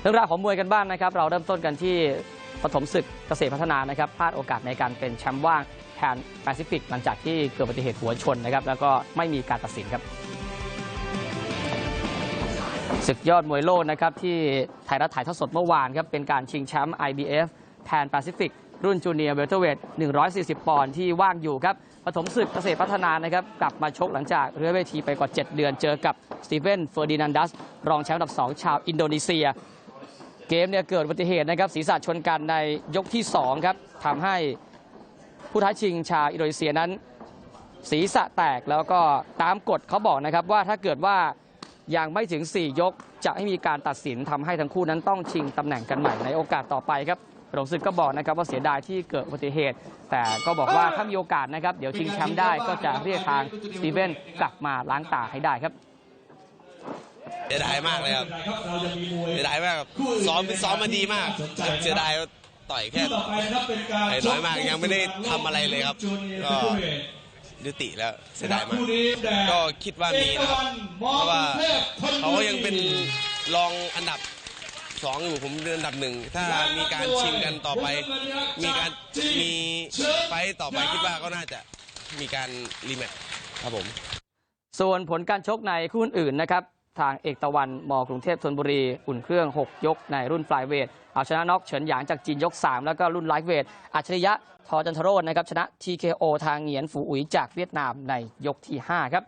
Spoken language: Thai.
เรื่องราวของมวยกันบ้างนะครับเราเริ่มต้นกันที่ปฐมศึกเกษตรพัฒนานะครับพลาดโอกาสในการเป็นแชมป์ว่างแทนแปซิฟิกหลังจากที่เกิดอุบัติเหตุหัวชนนะครับแล้วก็ไม่มีการตัดสินครับศึกยอดมวยโลกนะครับที่ไทยรัฐถ่ายทอดสดเมื่อวานครับเป็นการชิงแชมป์ IBF แทนแปซิฟิกรุ่นจูเนียร์เวลเทอร์เวท140 ปอนด์ที่ว่างอยู่ครับปฐมศึกเกษตรพัฒนานะครับกลับมาชกหลังจากเรือเวทีไปกว่า 7 เดือนเจอกับสตีเฟนเฟอร์ดินันดัส รองแชมป์อันดับ 2 ชาวอินโดนีเซีย เกมเนี่ยเกิดอุบัติเหตุนะครับศีรษะชนกันในยกที่2ครับทำให้ผู้ท้าชิงชาวอินโดนีเซียนั้น ศีรษะแตกแล้วก็ตามกฎเขาบอกนะครับว่าถ้าเกิดว่ายังไม่ถึง 4 ยกจะไม่มีการตัดสินทำให้ทั้งคู่นั้นต้องชิงตำแหน่งกันใหม่ในโอกาสต่อไปครับหลงศึกก็บอกนะครับว่าเสียดายที่เกิดอุบัติเหตุ แต่ก็บอกว่าถ้ามีโอกาสนะครับเดี๋ยวชิงแชมป์ได้ก็จะเรียกทางสตีเวนกลับมาล้างตาให้ได้ครับ เสียดายมากเลยครับเสียดายมากครับซ้อมซ้อมมาดีมากเสียดายว่าต่อยแค่ต่อไปนะครับเป็นการไอ้น้อยมากยังไม่ได้ทำอะไรเลยครับก็ยุติแล้วเสียดายมากคู่นี้แดงก็คิดว่ามีนะครับเพราะว่าเขายังเป็นรองอันดับสองอยู่ผมเดินอันดับหนึ่งถ้ามีการชิงกันต่อไป มีการมีไฟต์ต่อไปคิดว่าก็น่าจะมีการรีแมตช์ครับผม ส่วนผลการชกในคู่อื่นๆนะครับ ทางเอกตะวันมกรุงเทพธนบุรีอุ่นเครื่อง 6 ยกในรุ่นฟลายเวทเอาชนะน็อกเฉินหยางจากจีนยก 3 แล้วก็รุ่นไลฟ์เวทอัจฉริยะทอจันทโรจน์นะครับชนะ TKO ทางเหงียนฝูอุ๋ยจากเวียดนามในยกที่ 5 ครับ